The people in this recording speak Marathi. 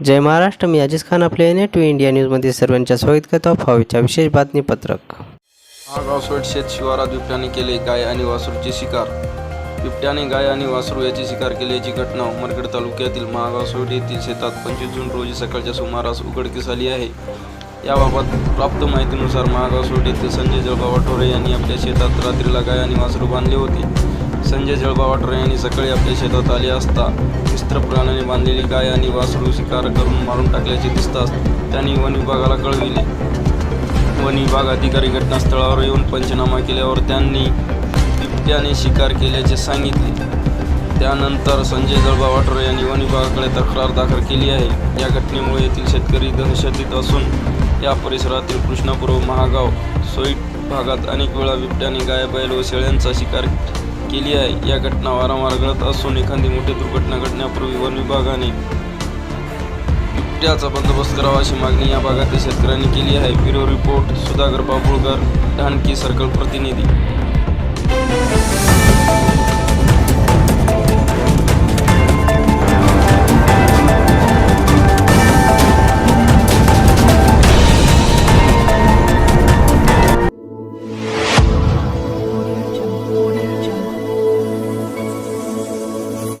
जय महाराष्ट्र मी अजिज खान आपले एन टू इंडिया न्यूजमध्ये सर्वांच्या स्वागत करतो. फावीच्या विशेष बातमीपत्रक. महागाव सोड शेत शिवारात बिबट्याने केले गाय आणि वासरूची शिकार. बिबट्याने गाय आणि वासरू याची शिकार केल्याची घटना उमरगड तालुक्यातील महागाव सोड येथील शेतात पंचवीस जून रोजी सकाळच्या सुमारास उघडकीस आली आहे. याबाबत प्राप्त माहितीनुसार महागाव सोड येथील संजय जळगाव ठोरे यांनी आपल्या शेतात रात्रीला गाय आणि वासरू बांधले होते. संजय जळबा वाटोरे यांनी सकाळी आपल्या शेतात आले असता मिस्त्र प्राण्याने बांधलेली गाय आणि वासरू शिकार करून मारून टाकल्याचे दिसताच त्यांनी वन विभागाला कळविले. वन विभाग अधिकारी घटनास्थळावर येऊन पंचनामा केल्यावर त्यांनी बिबट्याने शिकार केल्याचे सांगितले. त्यानंतर संजय जळबा वाटोरे यांनी वन विभागाकडे तक्रार दाखल केली आहे. या घटनेमुळे येथील शेतकरी दहशतीत असून या परिसरातील कृष्णापूर्व महागाव सोईट भागात अनेक वेळा बिबट्याने गाय बैल व शेळ्यांचा शिकार केली आहे. या घटना वारंवार घडत असून एखादी मोठी दुर्घटना घडण्यापूर्वी वन विभागाने बिबट्याचा बंदोबस्त करावा अशी मागणी या भागातील शेतकऱ्यांनी केली आहे. Bureau report Sudhakar Babulkar Dhanki circle प्रतिनिधी.